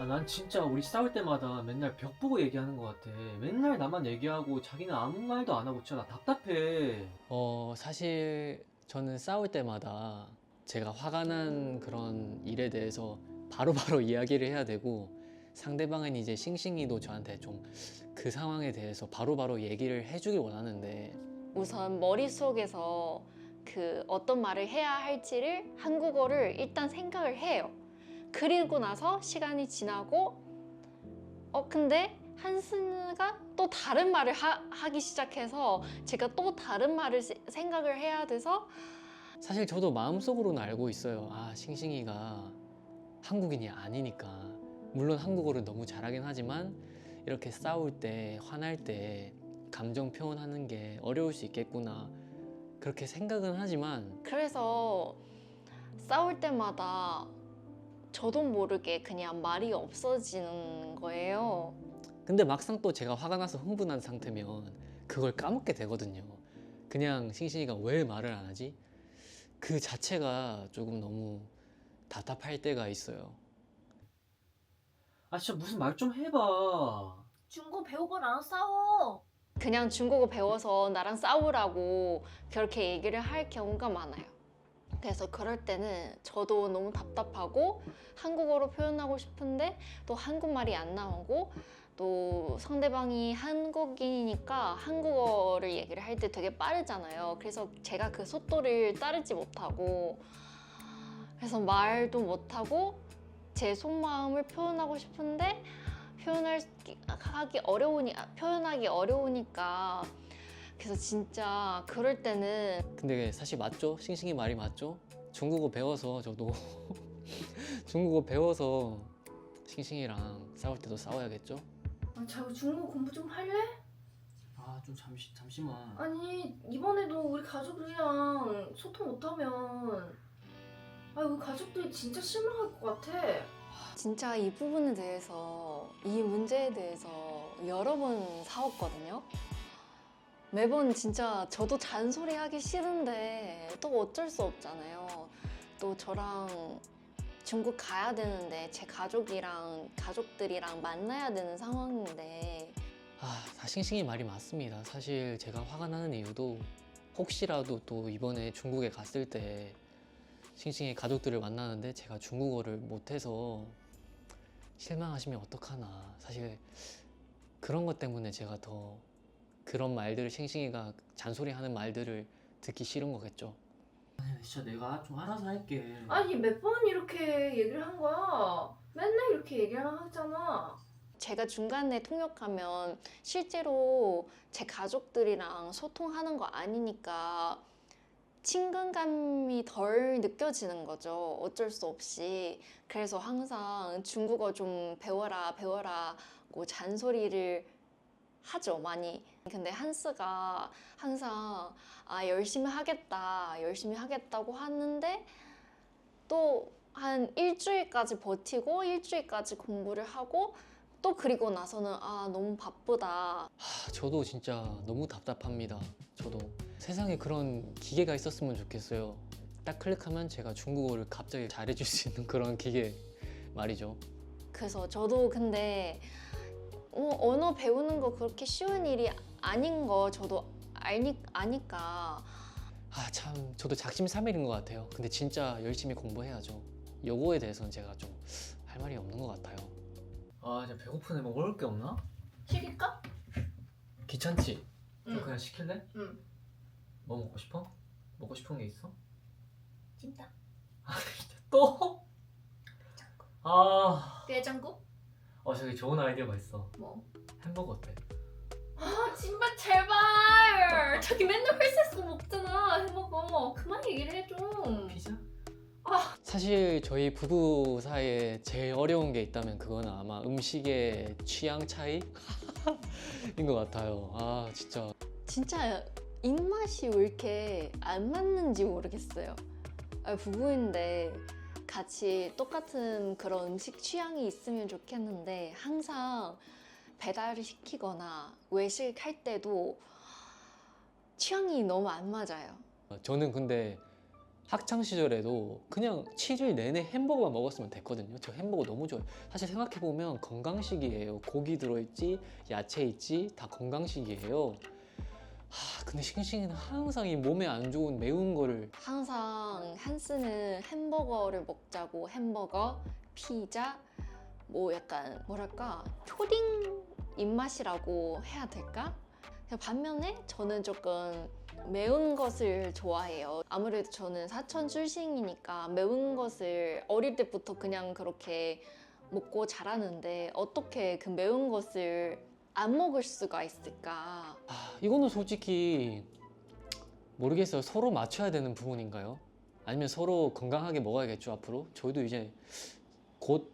아, 난 진짜 우리 싸울 때마다 맨날 벽 보고 얘기하는 것 같아. 맨날 나만 얘기하고 자기는 아무 말도 안 하고 진짜 나 답답해. 어, 사실 저는 싸울 때마다 제가 화가 난 그런 일에 대해서 바로바로 이야기를 해야 되고 상대방은 이제 싱싱이도 저한테 좀 그 상황에 대해서 바로 바로 얘기를 해주길 원하는데 우선 머릿속에서 그 어떤 말을 해야 할지를 한국어를 일단 생각을 해요. 그리고 나서 시간이 지나고 어 근데 한스가 또 다른 말을 하, 하기 시작해서 제가 또 다른 말을 세- 생각을 해야 돼서 사실 저도 마음속으로는 알고 있어요. 아, 싱싱이가 한국인이 아니니까. 물론 한국어를 너무 잘하긴 하지만 이렇게 싸울 때, 화날 때 감정 표현하는 게 어려울 수 있겠구나. 그렇게 생각은 하지만 그래서 싸울 때마다 저도 모르게 그냥 말이 없어지는 거예요. 근데 막상 또 제가 화가 나서 흥분한 상태면 그걸 까먹게 되거든요. 그냥 싱싱이가 왜 말을 안 하지? 그 자체가 조금 너무 답답할 때가 있어요. 아, 진짜 무슨 말 좀 해봐. 중고 배우고 나랑 싸워. 그냥 중국어 배워서 나랑 싸우라고 그렇게 얘기를 할 경우가 많아요. 그래서 그럴 때는 저도 너무 답답하고 한국어로 표현하고 싶은데 또 한국말이 안 나오고 또 상대방이 한국인이니까 한국어를 얘기를 할 때 되게 빠르잖아요. 그래서 제가 그 속도를 따르지 못하고 그래서 말도 못하고 제 속마음을 표현하고 싶은데 표현을 하기 어려우니 아, 표현하기 어려우니까 그래서 진짜 그럴 때는 근데 사실 맞죠? 싱싱이 말이 맞죠? 중국어 배워서 저도 중국어 배워서 싱싱이랑 싸울 때도 싸워야겠죠? 아, 자기 중국어 공부 좀 할래? 아, 좀 잠시, 잠시만. 아니 이번에도 우리 가족들이랑 소통 못하면 아 우리 가족들이 진짜 실망할 것 같아. 진짜 이 부분에 대해서 이 문제에 대해서 여러 번 싸웠거든요. 매번 진짜 저도 잔소리 하기 싫은데 또 어쩔 수 없잖아요. 또 저랑 중국 가야 되는데 제 가족이랑 가족들이랑 만나야 되는 상황인데 아, 다 싱싱이 말이 맞습니다. 사실 제가 화가 나는 이유도 혹시라도 또 이번에 중국에 갔을 때 싱싱이 가족들을 만나는데 제가 중국어를 못해서 실망하시면 어떡하나. 사실 그런 것 때문에 제가 더 그런 말들을 싱싱이가 잔소리하는 말들을 듣기 싫은 거겠죠. 아니, 진짜 내가 좀 알아서 할게. 아니 몇 번 이렇게 얘기를 한 거야. 맨날 이렇게 얘기를 하잖아. 제가 중간에 통역하면 실제로 제 가족들이랑 소통하는 거 아니니까 친근감이 덜 느껴지는 거죠. 어쩔 수 없이. 그래서 항상 중국어 좀 배워라, 배워라 고 잔소리를 하죠, 많이. 근데 한스가 항상 아, 열심히 하겠다, 열심히 하겠다고 하는데 또 한 일주일까지 버티고 일주일까지 공부를 하고 또 그리고 나서는 아 너무 바쁘다 아, 저도 진짜 너무 답답합니다. 저도 세상에 그런 기계가 있었으면 좋겠어요. 딱 클릭하면 제가 중국어를 갑자기 잘해줄 수 있는 그런 기계 말이죠. 그래서 저도 근데 어, 언어 배우는 거 그렇게 쉬운 일이 아닌 거 저도 알니, 아니까 아 참 저도 작심삼일인 것 같아요. 근데 진짜 열심히 공부해야죠. 요거에 대해서는 제가 좀 할 말이 없는 것 같아요. 아, 진짜 배고프네. 뭐 먹을 게 없나? 시킬까? 귀찮지? 좀 응. 그냥 시킬래? 응. 뭐 먹고 싶어? 먹고 싶은 게 있어? 찜닭. 또? 아, 내장국? 어 저기 좋은 아이디어가 있어. 뭐? 햄버거 어때? 아 진짜 제발. 자기 맨날 헬스에서 먹잖아. 해먹어. 그만 얘기를 해 좀. 피자? 사실 저희 부부 사이에 제일 어려운 게 있다면 그거는 아마 음식의 취향 차이인 것 같아요. 아 진짜 진짜 입맛이 왜 이렇게 안 맞는지 모르겠어요 아, 부부인데 같이 똑같은 그런 음식 취향이 있으면 좋겠는데 항상 배달을 시키거나 외식할 때도 취향이 너무 안 맞아요 저는 근데 학창 시절에도 그냥 7일 내내 햄버거만 먹었으면 됐거든요. 저 햄버거 너무 좋아요. 사실 생각해 보면 건강식이에요. 고기 들어있지, 야채 있지, 다 건강식이에요. 하, 근데 싱싱이는 항상 이 몸에 안 좋은 매운 거를 항상 한스는 햄버거를 먹자고 햄버거, 피자, 뭐 약간 뭐랄까 초딩 입맛이라고 해야 될까? 반면에 저는 조금 매운 것을 좋아해요. 아무래도 저는 사천 출신이니까 매운 것을 어릴 때부터 그냥 그렇게 먹고 자라는데 어떻게 그 매운 것을 안 먹을 수가 있을까? 아, 이거는 솔직히 모르겠어요. 서로 맞춰야 되는 부분인가요? 아니면 서로 건강하게 먹어야겠죠 앞으로? 저희도 이제 곧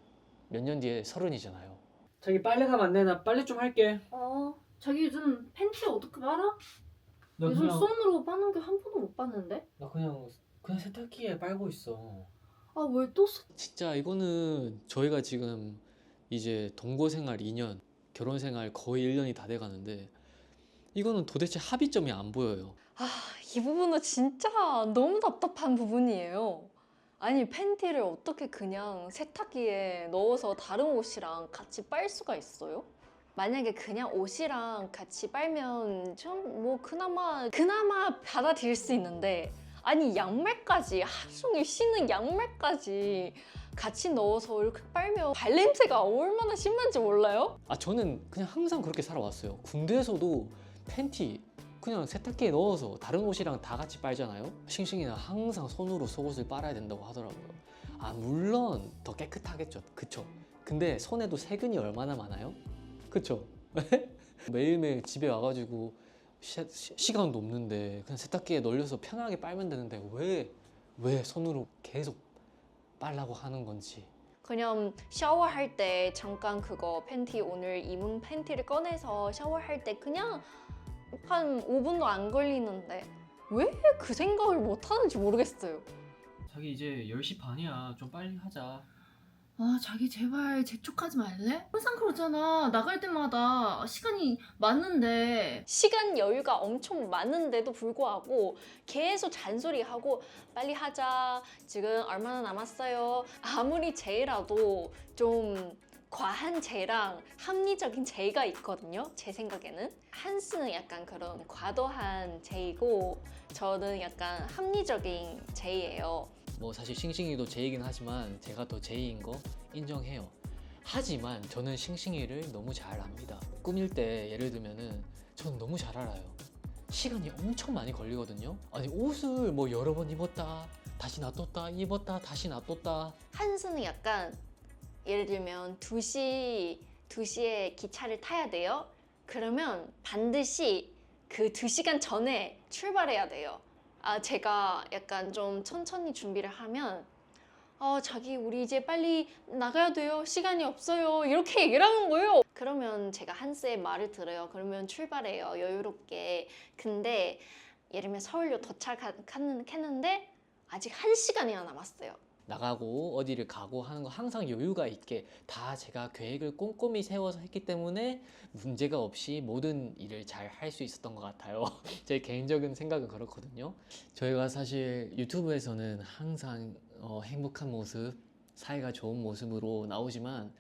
몇 년 뒤에 서른이잖아요. 자기 빨래가 많네. 나 빨래 좀 할게. 어 자기 요즘 팬티 어떻게 빨아? 나 요즘 그냥 손으로 빠는 게 한 번도 못 봤는데? 나 그냥 그냥 세탁기에 빨고 있어. 아 왜 또 진짜 이거는 저희가 지금 이제 동거 생활 2년, 결혼 생활 거의 1년이 다 돼 가는데 이거는 도대체 합의점이 안 보여요. 아, 이 부분은 진짜 너무 답답한 부분이에요. 아니, 팬티를 어떻게 그냥 세탁기에 넣어서 다른 옷이랑 같이 빨 수가 있어요? 만약에 그냥 옷이랑 같이 빨면 좀 뭐 그나마 그나마 받아들일 수 있는데 아니 양말까지 하루 종일 신는 양말까지 같이 넣어서 이렇게 빨면 발냄새가 얼마나 심한지 몰라요? 아 저는 그냥 항상 그렇게 살아왔어요. 군대에서도 팬티 그냥 세탁기에 넣어서 다른 옷이랑 다 같이 빨잖아요. 싱싱이는 항상 손으로 속옷을 빨아야 된다고 하더라고요. 아 물론 더 깨끗하겠죠. 그쵸? 근데 손에도 세균이 얼마나 많아요? 그쵸? 매일매일 집에 와가지고 시, 간도 없는데 그냥 세탁기에 널려서 편하게 빨면 되는데 왜 왜 손으로 계속 빨라고 하는 건지 그냥 샤워할 때 잠깐 그거 팬티 오늘 입은 팬티를 꺼내서 샤워할 때 그냥 한 5분도 안 걸리는데 왜 그 생각을 못 하는지 모르겠어요. 자기 이제 10시 반이야. 좀 빨리 하자. 아 자기 제발 재촉하지 말래? 항상 그러잖아 나갈 때마다 시간이 많은데 시간 여유가 엄청 많은데도 불구하고 계속 잔소리하고 빨리 하자. 지금 얼마나 남았어요. 아무리 제이라도 좀 과한 제랑 합리적인 제이가 있거든요. 제 생각에는 한스는 약간 그런 과도한 제이고 저는 약간 합리적인 제이예요. 뭐 사실 싱싱이도 제이긴 하지만 제가 더 제이인 거 인정해요. 하지만 저는 싱싱이를 너무 잘 압니다. 꾸밀 때 예를 들면은 저는 너무 잘 알아요. 시간이 엄청 많이 걸리거든요. 아니 옷을 뭐 여러 번 입었다 다시 놔뒀다 입었다 다시 놔뒀다 한스는 약간 예를 들면 2시 2시에 기차를 타야 돼요. 그러면 반드시 그 2시간 전에 출발해야 돼요. 아, 제가 약간 좀 천천히 준비를 하면 어, 자기 우리 이제 빨리 나가야 돼요. 시간이 없어요. 이렇게 얘기를 하는 거예요. 그러면 제가 한스의 말을 들어요. 그러면 출발해요. 여유롭게. 근데 예를 들면 서울로 도착했는데 아직 한 시간이나 남았어요. 나가고 어디를 가고 하는 거 항상 여유가 있게 다 제가 계획을 꼼꼼히 세워서 했기 때문에 문제가 없이 모든 일을 잘 할 수 있었던 것 같아요. 제 개인적인 생각은 그렇거든요. 저희가 사실 유튜브에서는 항상 어, 행복한 모습, 사이가 좋은 모습으로 나오지만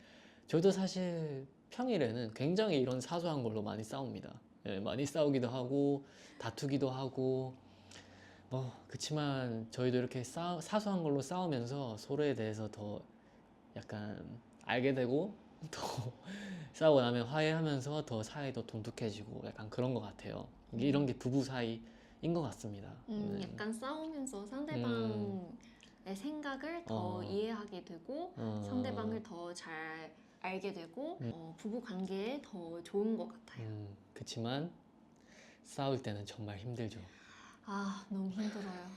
저도 사실 평일에는 굉장히 이런 사소한 걸로 많이 싸웁니다. 예, 많이 싸우기도 하고 다투기도 하고 뭐 그치만 저희도 이렇게 싸, 사소한 걸로 싸우면서 서로에 대해서 더 약간 알게 되고 더 싸우고 나면 화해하면서 더 사이도 돈독해지고 약간 그런 것 같아요. 이게 이런 게 부부 사이인 것 같습니다. 음, 네. 약간 싸우면서 상대방의 생각을 더 어. 이해하게 되고 어, 상대방을 더 잘 알게 되고 음. 어, 부부 관계에 더 좋은 것 같아요. 음, 그치만 싸울 때는 정말 힘들죠. 아 너무 힘들어요.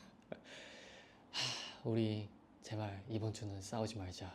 우리 제발 이번 주는 싸우지 말자.